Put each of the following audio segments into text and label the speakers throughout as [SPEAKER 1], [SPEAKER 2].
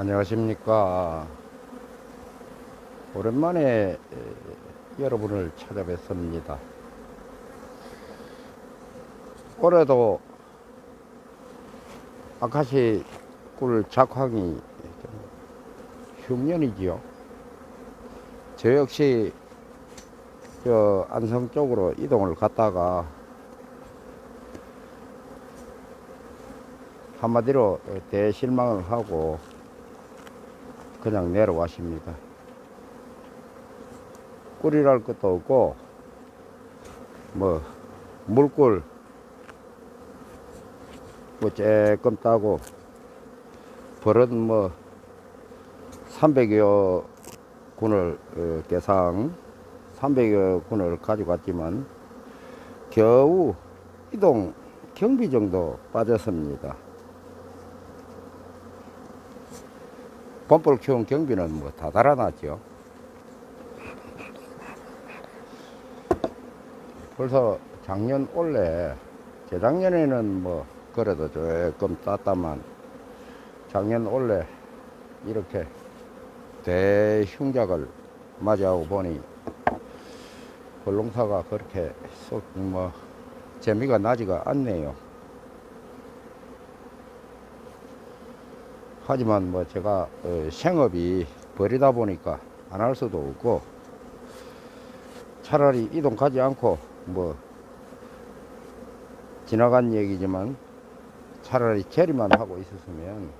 [SPEAKER 1] 안녕하십니까. 오랜만에 에, 여러분을 찾아뵙습니다. 올해도 아카시 꿀 작황이 좀 흉년이지요. 저 역시 저 안성 쪽으로 이동을 갔다가 한마디로 대실망을 하고 그냥 내려왔습니다. 꿀이랄 것도 없고, 뭐, 물꿀, 뭐, 조금 따고, 버릇 뭐, 300여 군을, 어, 개상, 300여 군을 가져갔지만, 겨우 이동 경비 정도 빠졌습니다. 범벌 키운 경비는 뭐 다 달아났죠. 벌써 작년 올해 재작년에는 뭐 그래도 조금 땄다만 작년 올해 이렇게 대흉작을 맞이하고 보니 벌농사가 그렇게 썩 뭐 재미가 나지가 않네요. 하지만 뭐 제가 어, 생업이 버리다 보니까 안 할 수도 없고 차라리 이동 가지 않고 뭐 지나간 얘기지만 차라리 재리만 하고 있었으면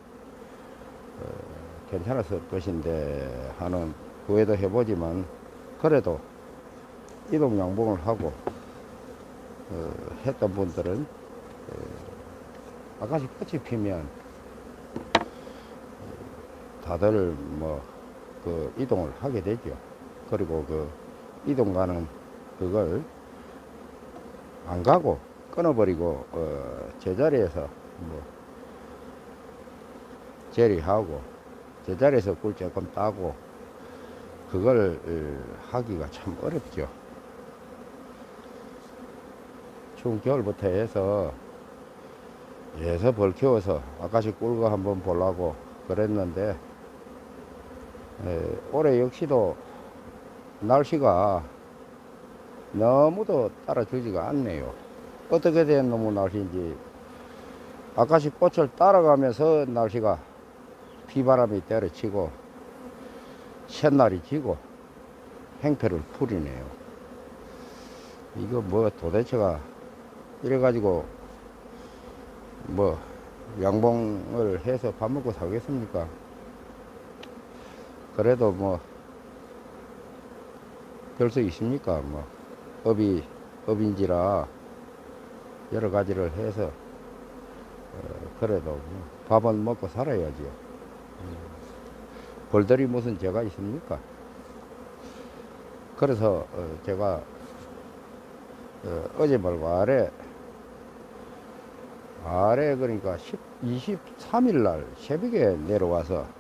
[SPEAKER 1] 어, 괜찮았을 것인데 하는 후회도 해보지만 그래도 이동 양봉을 하고 어, 했던 분들은 어, 아가씨 꽃이 피면 다들 뭐 그 이동을 하게 되죠. 그리고 그 이동 가는 그걸 안 가고 끊어버리고 어 제자리에서 뭐 제리하고 제자리에서 꿀 조금 따고 그걸 어, 하기가 참 어렵죠. 추운 겨울부터 해서 예서 벌 키워서 아까시 꿀거 한번 보려고 그랬는데 에, 올해 역시도 날씨가 너무도 따라주지가 않네요. 어떻게 된 놈의 날씨인지 아까시 꽃을 따라가면서 날씨가 비바람이 때려치고 새날이 지고 행패를 부리네요. 이거 뭐 도대체가 이래가지고 뭐 양봉을 해서 밥 먹고 살겠습니까? 그래도 뭐 별수 있습니까? 뭐 업이 업인지라 여러 가지를 해서 어, 그래도 뭐 밥은 먹고 살아야지요. 음, 벌들이 무슨 죄가 있습니까? 그래서 어, 제가 어, 어제 말고 아래 아래 그러니까 10, 23일 날 새벽에 내려와서 어,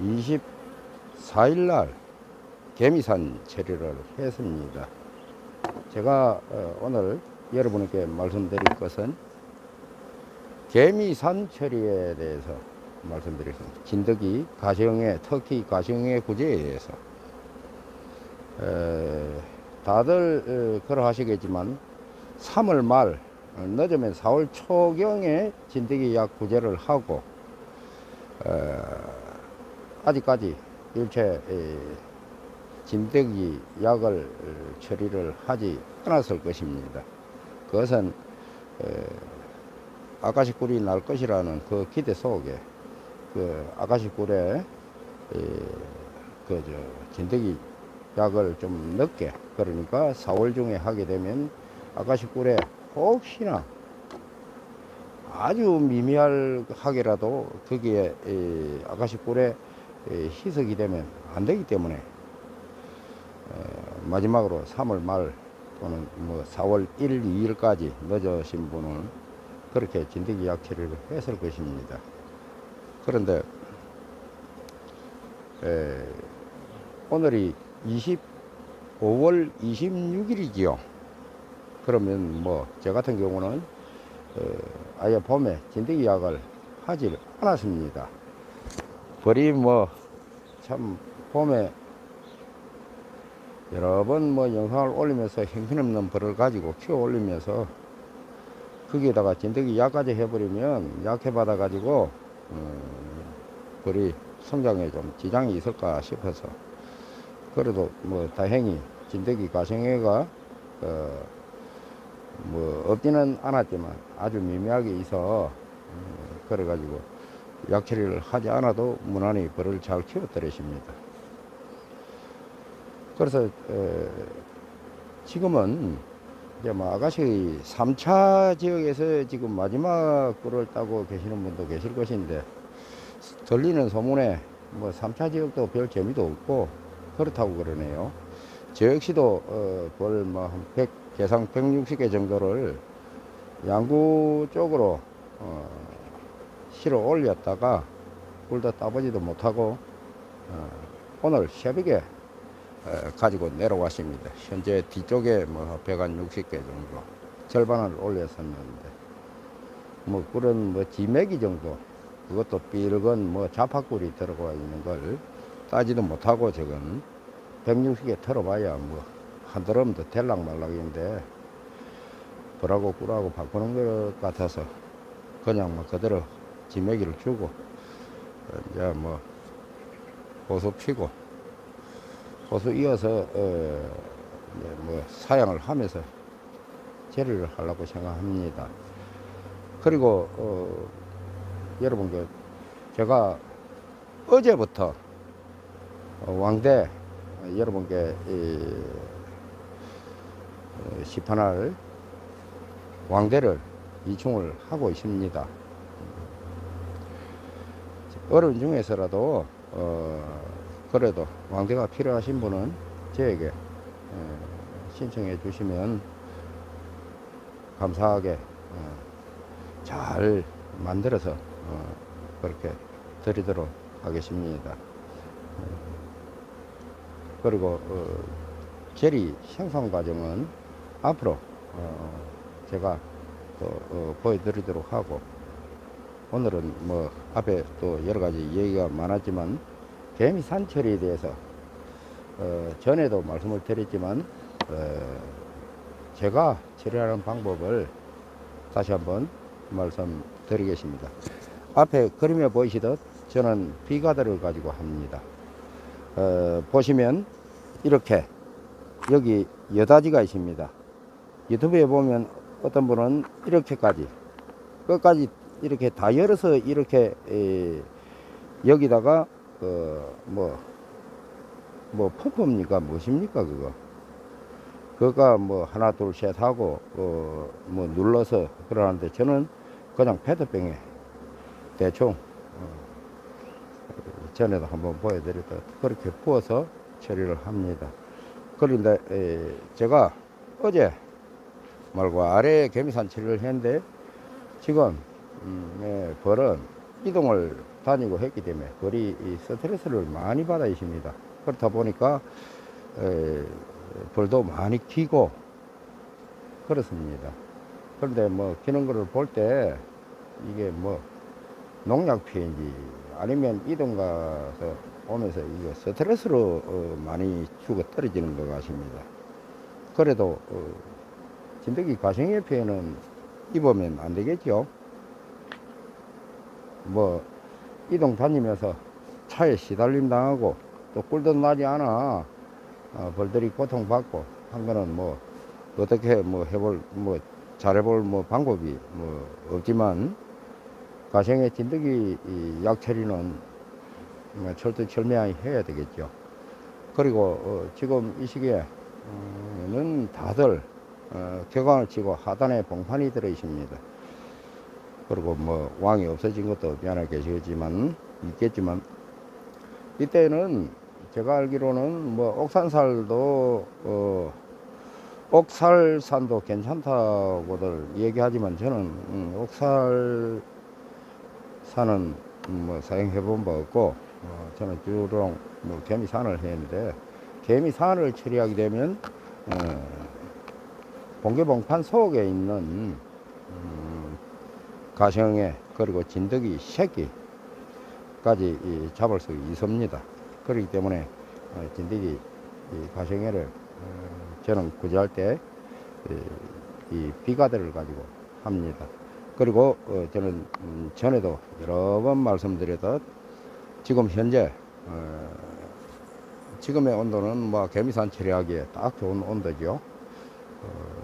[SPEAKER 1] 24일 날 개미산 처리를 했습니다. 제가 어, 오늘 여러분께 말씀드릴 것은 개미산 처리에 대해서 말씀드리겠습니다. 진드기 가시형의 특히 가시형의 구제에 대해서 에, 다들 어, 그러하시겠지만 3월 말 어, 늦으면 4월 초경에 진드기 약 구제를 하고 어, 아직까지 일체 에, 진드기 약을 어, 처리를 하지 않았을 것입니다. 그것은 에, 아가씨 꿀이 날 것이라는 그 기대 속에 그 아가씨 꿀에 그저 진드기 약을 좀 늦게 그러니까 4월 중에 하게 되면 아가씨 꿀에 혹시나 아주 미미하게라도 거기에 이 아가씨 이 희석이 되면 안 되기 때문에 어, 마지막으로 3월 말 또는 뭐 4월 1일, 2일까지 늦으신 분은 그렇게 진드기 약 처리를 했을 것입니다. 그런데 에, 오늘이 25월 26일이지요. 그러면 뭐 저 같은 경우는 어, 아예 봄에 진드기 약을 하지 않았습니다. 벌이 뭐 참 봄에 여러 번 뭐 영상을 올리면서 형편없는 벌을 가지고 키워 올리면서 거기에다가 진드기 약까지 해버리면 약해 받아 가지고 음, 벌이 성장에 좀 지장이 있을까 싶어서 그래도 뭐 다행히 진드기 가생해가 어, 뭐 없지는 않았지만 아주 미미하게 있어 음, 그래가지고 약 처리를 하지 않아도 무난히 벌을 잘 키웠더랬습니다. 그래서 에, 지금은 이제 뭐 아가씨 3차 지역에서 지금 마지막 꿀을 따고 계시는 분도 계실 것인데 들리는 소문에 뭐 3차 지역도 별 재미도 없고 그렇다고 그러네요. 저 역시도 어, 벌뭐 100, 개상 160개 정도를 양구 쪽으로 어, 실어 올렸다가 꿀도 따보지도 못하고 어, 오늘 새벽에 어, 가지고 내려왔습니다. 현재 뒤쪽에 뭐 160개 정도 절반을 올렸었는데 뭐 꿀은 뭐 지메기 정도 그것도 삐르건 뭐 자파꿀이 들어가 있는 걸 따지도 못하고 저건 160개 털어봐야 뭐 한드럼도 될락 말락인데 벌하고 꿀하고 바꾸는 것 같아서 그냥 뭐 그대로 지메기를 주고 어, 이제 뭐 호수 피고 호수 이어서 어 뭐 사양을 하면서 재료를 하려고 생각합니다. 그리고 어 여러분 그 제가 어제부터 어, 왕대 어, 여러분께 이 어, 시판할 왕대를 이충을 하고 있습니다. 어려운 중에서라도 어, 그래도 왕대가 필요하신 분은 저에게 어, 신청해 주시면 감사하게 어, 잘 만들어서 어, 그렇게 드리도록 하겠습니다. 어, 그리고 어, 제리 생산 과정은 앞으로 어, 제가 또 어, 보여드리도록 하고 오늘은 뭐 앞에 또 여러 가지 얘기가 많았지만 개미 산처리에 대해서 어, 전에도 말씀을 드렸지만 어, 제가 처리하는 방법을 다시 한번 말씀드리겠습니다. 앞에 그림에 보이시듯 저는 비가드를 가지고 합니다. 어, 보시면 이렇게 여기 여다지가 있습니다. 유튜브에 보면 어떤 분은 이렇게까지 끝까지 이렇게 다 열어서 이렇게 에, 여기다가 그뭐뭐 뭐 펌프입니까? 무엇입니까 그거? 그거가 뭐 하나 둘 셋 하고 어 뭐 눌러서 그러는데 저는 그냥 페트병에 대충 어, 전에도 한번 보여드렸다. 그렇게 부어서 처리를 합니다. 그런데 에, 제가 어제 말고 아래 개미산 처리를 했는데 지금 음, 예, 벌은 이동을 다니고 했기 때문에 벌이 이 스트레스를 많이 받아 있습니다. 그렇다 보니까 에, 벌도 많이 기고 그렇습니다. 그런데 뭐 기는 거를 볼 때 이게 뭐 농약 피해인지 아니면 이동 가서 오면서 이거 스트레스로 어, 많이 죽어 떨어지는 것 같습니다. 그래도 어, 진드기 가생의 피해는 입으면 안 되겠죠. 뭐 이동 다니면서 차에 시달림 당하고 또 꿀도 나지 않아 어, 벌들이 고통받고 한 거는 뭐 어떻게 뭐 해볼 뭐 잘해볼 뭐 방법이 뭐 없지만 가생의 진드기 이약 처리는 뭐 철두철미하게 해야 되겠죠. 그리고 어, 지금 이 시기에는 다들 어, 격앙을 치고 하단에 봉판이 들어 있습니다. 그리고 뭐 왕이 없어진 것도 미안하게 계시겠지만 있겠지만 이때는 제가 알기로는 뭐 옥산살도 어 옥살산도 괜찮다고들 얘기하지만 저는 음, 옥살산은 뭐 사용해 본 바 없고 어, 저는 주로 뭐 개미산을 했는데 개미산을 처리하게 되면 어, 봉개봉판 속에 있는 음, 가성에 그리고 진드기 새끼까지 이 잡을 수 있습니다. 그렇기 때문에 어, 진드기 이 가성에를 어, 저는 구제할 때 이 비가드를 가지고 합니다. 그리고 어, 저는 음, 전에도 여러 번 말씀드렸듯 지금 현재 어, 지금의 온도는 뭐 개미산 처리하기에 딱 좋은 온도죠.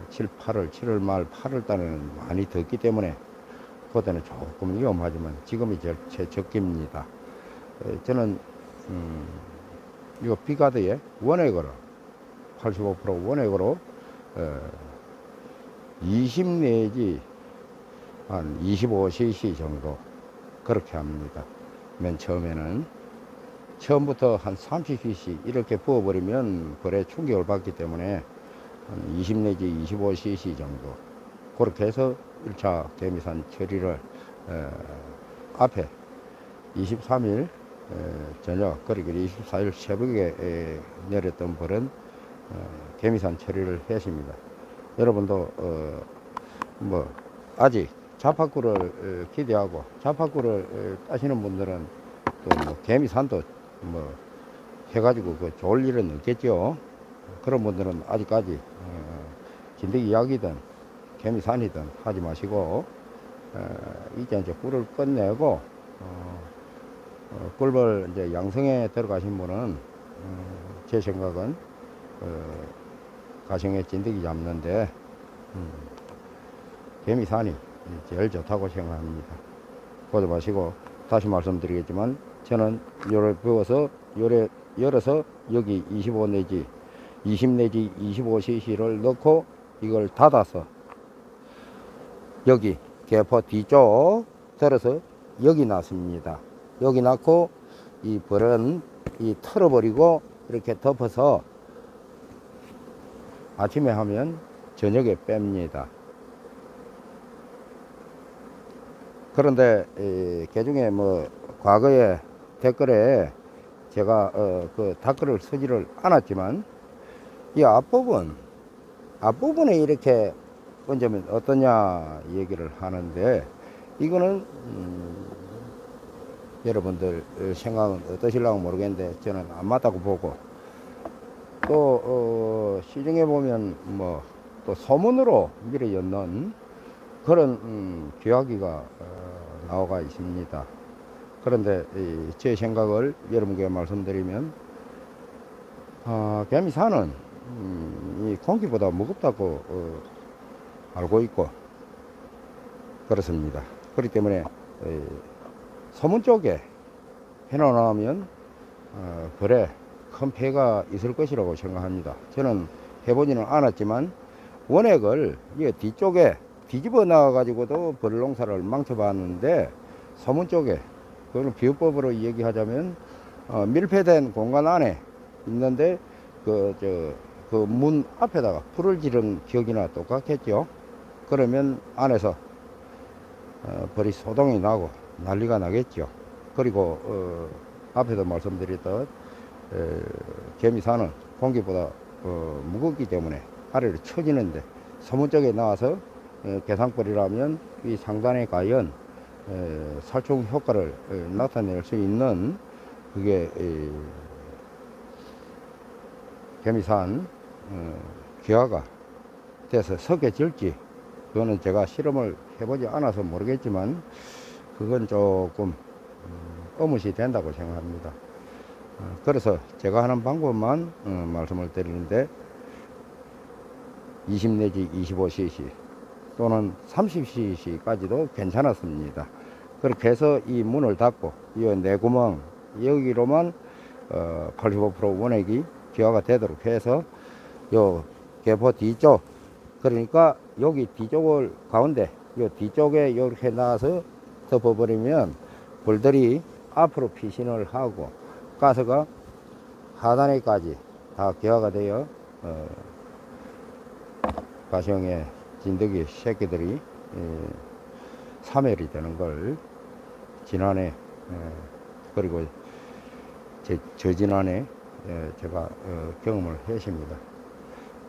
[SPEAKER 1] 어, 7, 8월, 7월 말, 8월 달에는 많이 덥기 때문에 그때는 조금 위험하지만 지금이 제일 최적기입니다. 어, 저는 음, 이거 비가드에 원액으로 85% 원액으로 어, 20 내지 한 25cc 정도 그렇게 합니다. 맨 처음에는 처음부터 한 30cc 이렇게 부어버리면 벌에 충격을 받기 때문에 한20 내지 25cc 정도 그렇게 해서 1차 개미산 처리를 에, 앞에 23일 에, 저녁 그리고 24일 새벽에 에, 내렸던 벌은 어, 개미산 처리를 했습니다. 여러분도 어, 뭐 아직 자파구를 에, 기대하고 자파구를 에, 따시는 분들은 또 뭐 개미산도 뭐 해가지고 그 좋을 일은 없겠죠. 그런 분들은 아직까지 어, 진드기 이야기든 개미산이든 하지 마시고 어, 이제 이제 꿀을 끝내고 어, 어, 꿀벌 이제 양성에 들어가신 분은 어, 제 생각은 어, 가정에 진드기 잡는데 음, 개미산이 제일 좋다고 생각합니다. 보지 마시고 다시 말씀드리겠지만 저는 요를 부어서 요래 열어서 여기 25 내지 20 내지 25cc를 넣고 이걸 닫아서 여기 개포 뒤쪽 들어서 여기 놨습니다. 여기 놨고 이 벌은 이 털어버리고 이렇게 덮어서 아침에 하면 저녁에 뺍니다. 그런데 이, 개중에 뭐 과거에 댓글에 제가 어, 그 댓글을 쓰지를 않았지만 이 앞부분 앞부분에 이렇게 얹으면 어떠냐 얘기를 하는데 이거는 음, 여러분들 생각은 어떠실라고 모르겠는데 저는 안 맞다고 보고 또 어, 시중에 보면 뭐 또 소문으로 미리 였는 그런 음, 귀하기가 어, 나와가 있습니다. 그런데 이, 제 생각을 여러분께 말씀드리면 아, 개미산은 음, 이 공기보다 무겁다고 어, 알고 있고 그렇습니다. 그렇기 때문에 이, 소문 쪽에 해놓으면 어, 벌에 큰 폐가 있을 것이라고 생각합니다. 저는 해보지는 않았지만 원액을 이 뒤쪽에 뒤집어 나와 가지고도 벌농사를 망쳐봤는데 소문 쪽에 그거는 비유법으로 얘기하자면 어, 밀폐된 공간 안에 있는데 그저 그 문 앞에다가 불을 지른 기억이나 똑같겠죠. 그러면 안에서 어, 벌이 소동이 나고 난리가 나겠죠. 그리고 어, 앞에도 말씀드렸던 에, 개미산은 공기보다 어, 무겁기 때문에 아래로 쳐지는데 소문 쪽에 나와서 에, 개상벌이라면 이 상단에 과연 에, 살충 효과를 에, 나타낼 수 있는 그게 에, 개미산 어, 기화가 돼서 서게 질지 그거는 제가 실험을 해보지 않아서 모르겠지만 그건 조금 음, 어무시 된다고 생각합니다. 어, 그래서 제가 하는 방법만 어, 말씀을 드리는데 20 내지 25cc 또는 30cc까지도 괜찮았습니다. 그렇게 해서 이 문을 닫고 이 내 구멍 여기로만 어, 85% 원액이 기화가 되도록 해서 요 개포 뒤쪽 그러니까 여기 뒤쪽을 가운데 요 뒤쪽에 이렇게 나와서 덮어버리면 불들이 앞으로 피신을 하고 가스가 하단에까지 다 기화가 되어 어, 가정의 진드기 새끼들이 에, 사멸이 되는 걸 지난해 에, 그리고 제, 저지난해 에, 제가 어, 경험을 했습니다.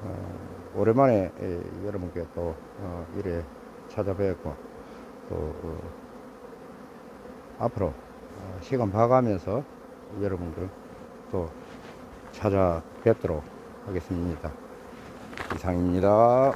[SPEAKER 1] 어, 오랜만에 에, 여러분께 또 어, 이래 찾아뵙고 또 어, 앞으로 어, 시간 봐가면서 여러분들 또 찾아뵙도록 하겠습니다. 이상입니다.